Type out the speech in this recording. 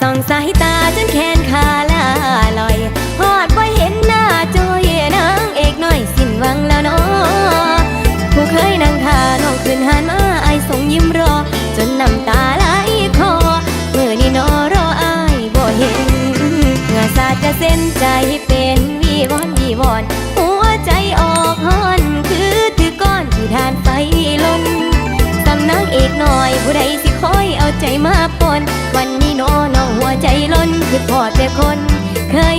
ส่องสายตาจนแขนขาลาลอยหอดบ่เห็นหน้าจอยนางเอกน้อยสิ้นหวังแล้วเนาะผู้เคยนั่งทาน้องขึ้นหันมาไอายส่งยิ้มรอ จนน้ำตาไหลคอเมื่อนี่นอรออายบ่เห็นเหงื่อสาดจะเส้นใจเป็นวีวอนวีวอนหัวใจออกฮอนคือถือก้อนที่ทานไฟลนสำนักเอกน่อยผู้ใดสิคอยเอาใจมาปนวันนี้โนน้อ คือพอแต่คนเคย